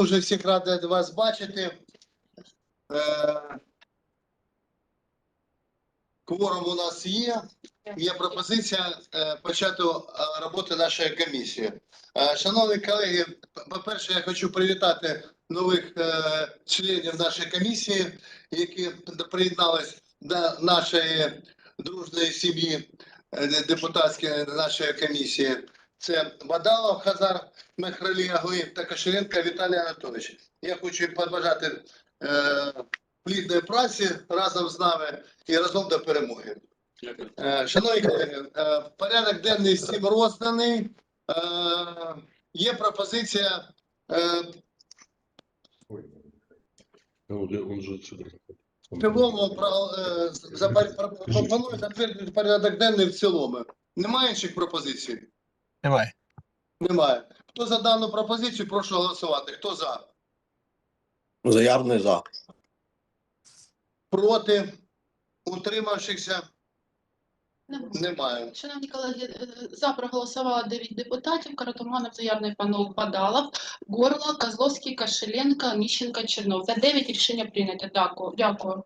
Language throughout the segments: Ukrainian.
Дуже всіх радий вас бачити. Е, Кворум у нас є. Є пропозиція е, почати е, роботу нашої комісії. Шановні колеги, по-перше, я хочу привітати нових членів нашої комісії, які приєднались до нашої дружної сім'ї депутатської нашої комісії. Це Бадалов Хазар Мехралі Агли та Кошеленко Віталій Анатолійович. Я хочу їм побажати е, плідної праці разом з нами і разом до перемоги. Е, шановні колеги, е, порядок денний всім розданий. Е, є пропозиція е, отсюда. в цілому про, е, за, про- пропоную затвердити порядок денний в цілому. Немає інших пропозицій? Немає. Немає. Хто за дану пропозицію, прошу голосувати. Хто за? Заявний за. Проти? Утримавшихся? Немає. Шановні колеги, е, за проголосувало 9 депутатів. Каратуманов, Заярний, Панов, Бадалов, Горло, Козловський, Кашеленко, Міщенко, Чернов. За 9 рішення прийнято. Дякую. Дякую.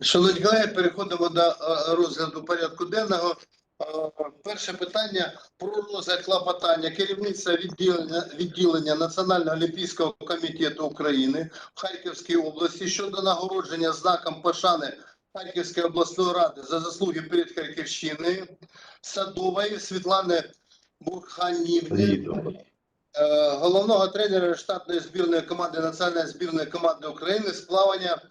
Шановні колеги, переходимо до е, розгляду порядку денного. Е, Перше питання про розгляд клопотання керівництва відділення, відділення Національного олімпійського комітету України в Харківській області щодо нагородження знаком пошани Харківської обласної ради за заслуги перед Харківщиною Садової Світлани Бурханівни, е, головного тренера штатної збірної команди Національної збірної команди України з плавання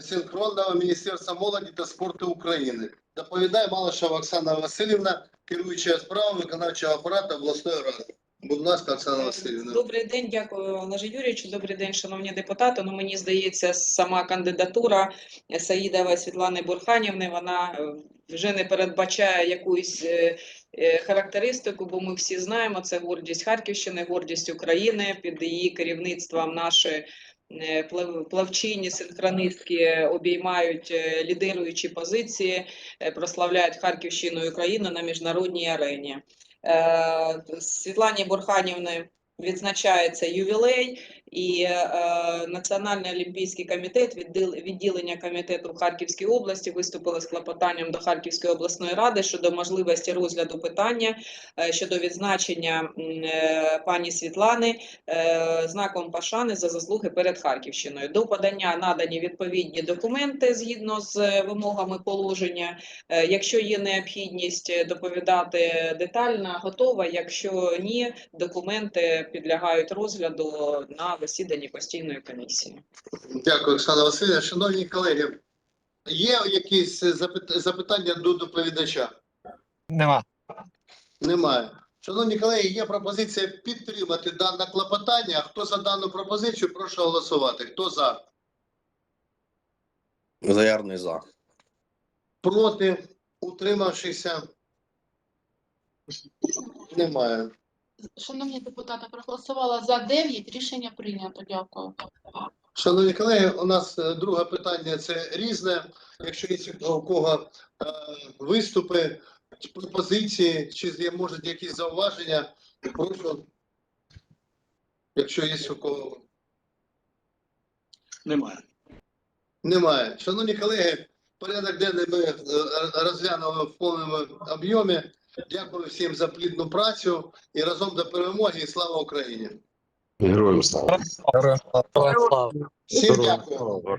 синхронного Міністерства молоді та спорту України. Доповідає Малишева Оксана Васильівна, керуюча справами виконавчого апарату обласної ради. Будь ласка, Оксана Васильівна. Добрий день, дякую Олеже Юрійовичу. Добрий день, шановні депутати. Ну мені здається, сама кандидатура Саїдової Світлани Бурханівни вона е, вже не передбачає якусь е, е, характеристику, бо ми всі знаємо, це гордість Харківщини, гордість України. Під її керівництвом наші плавчині, синхронистки обіймають е, лідируючі позиції, е, прославляють Харківщину і Україну на міжнародній арені. Е, Світлані Бурханівни відзначається ювілей, і е, Національний олімпійський комітет, відділ- відділення комітету в Харківській області виступили з клопотанням до Харківської обласної ради щодо можливості розгляду питання е, щодо відзначення е, пані Світлани е, знаком пошани за заслуги перед Харківщиною. До подання надані відповідні документи згідно з вимогами положення. Е, Якщо є необхідність е, доповідати детально, готова. Якщо ні, документи підлягають розгляду на засіданні постійної комісії. Дякую, Оксана Васильівна. Шановні колеги, є якісь запитання до доповідача? Нема. Немає. Шановні колеги, є пропозиція підтримати дане клопотання. Хто за дану пропозицію, прошу голосувати. Хто за? Заявний за. Проти? Утримавшися? Немає. Шановні депутати, проголосувало за 9 рішення прийнято. Дякую. Шановні колеги, у нас е, друге питання це різне. Якщо є у кого е, виступи, пропозиції, чи є може якісь зауваження, прошу. Якщо є у кого. Немає. Немає. Шановні колеги, порядок денний ми е, розглянули в повному об'ємі. Дякую всім за плідну працю і разом до перемоги. І слава Україні! Героям слава. Дякую. Всім дякую.